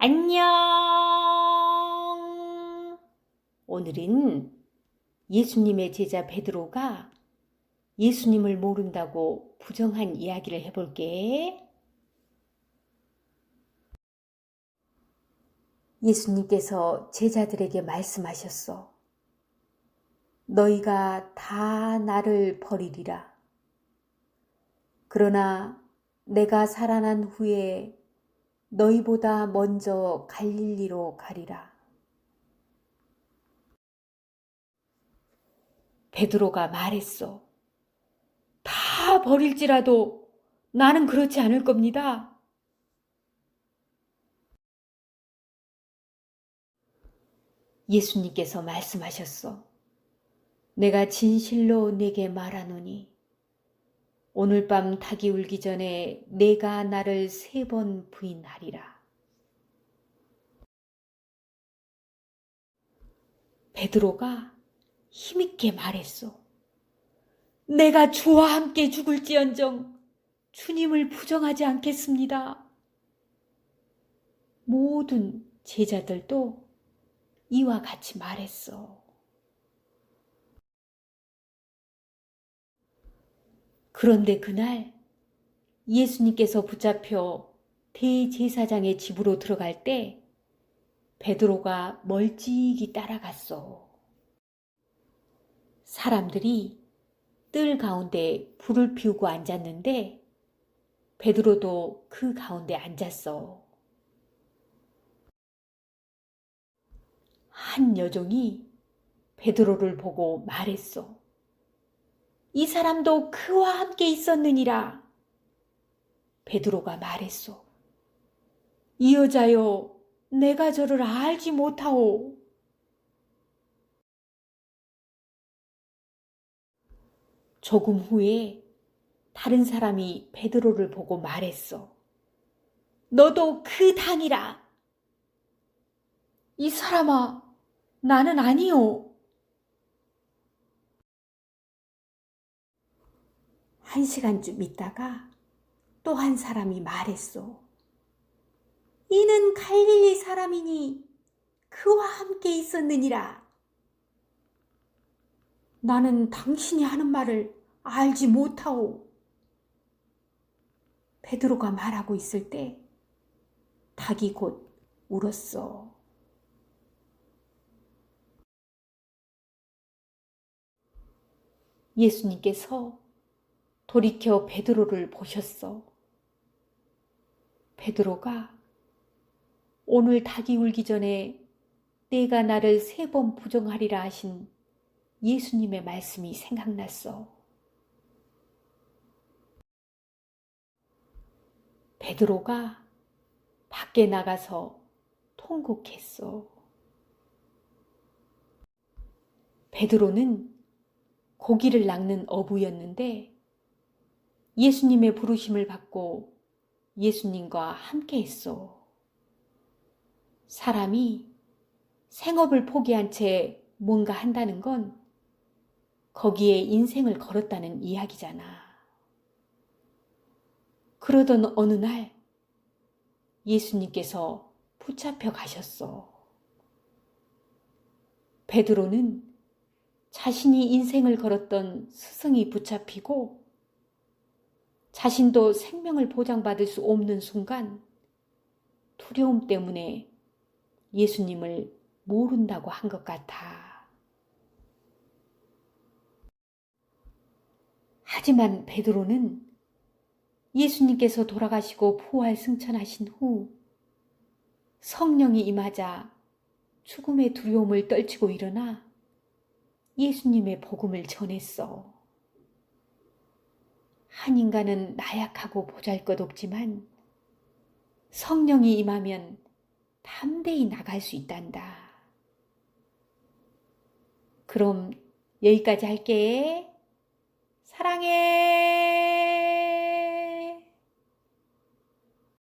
안녕! 오늘은 예수님의 제자 베드로가 예수님을 모른다고 부정한 이야기를 해볼게. 예수님께서 제자들에게 말씀하셨어. 너희가 다 나를 버리리라. 그러나 내가 살아난 후에 너희보다 먼저 갈릴리로 가리라. 베드로가 말했어. 다 버릴지라도 나는 그렇지 않을 겁니다. 예수님께서 말씀하셨어. 내가 진실로 내게 말하노니 오늘 밤 닭이 울기 전에 내가 나를 세 번 부인하리라. 베드로가 힘있게 말했어. 내가 주와 함께 죽을지언정 주님을 부정하지 않겠습니다. 모든 제자들도 이와 같이 말했어. 그런데 그날 예수님께서 붙잡혀 대제사장의 집으로 들어갈 때 베드로가 멀찍이 따라갔어. 사람들이 뜰 가운데 불을 피우고 앉았는데 베드로도 그 가운데 앉았어. 한 여종이 베드로를 보고 말했어. 이 사람도 그와 함께 있었느니라. 베드로가 말했소. 이 여자여, 내가 저를 알지 못하오. 조금 후에 다른 사람이 베드로를 보고 말했어. 너도 그 당이라. 이 사람아, 나는 아니오. 한 시간쯤 있다가 또 한 사람이 말했소. 이는 갈릴리 사람이니 그와 함께 있었느니라. 나는 당신이 하는 말을 알지 못하오. 베드로가 말하고 있을 때 닭이 곧 울었어. 예수님께서 돌이켜 베드로를 보셨어. 베드로가 오늘 닭이 울기 전에 내가 나를 세 번 부정하리라 하신 예수님의 말씀이 생각났어. 베드로가 밖에 나가서 통곡했어. 베드로는 고기를 낚는 어부였는데 예수님의 부르심을 받고 예수님과 함께 했어. 사람이 생업을 포기한 채 뭔가 한다는 건 거기에 인생을 걸었다는 이야기잖아. 그러던 어느 날 예수님께서 붙잡혀 가셨어. 베드로는 자신이 인생을 걸었던 스승이 붙잡히고 자신도 생명을 보장받을 수 없는 순간 두려움 때문에 예수님을 모른다고 한 것 같아. 하지만 베드로는 예수님께서 돌아가시고 부활 승천하신 후 성령이 임하자 죽음의 두려움을 떨치고 일어나 예수님의 복음을 전했어. 한 인간은 나약하고 보잘 것 없지만 성령이 임하면 담대히 나갈 수 있단다. 그럼 여기까지 할게. 사랑해.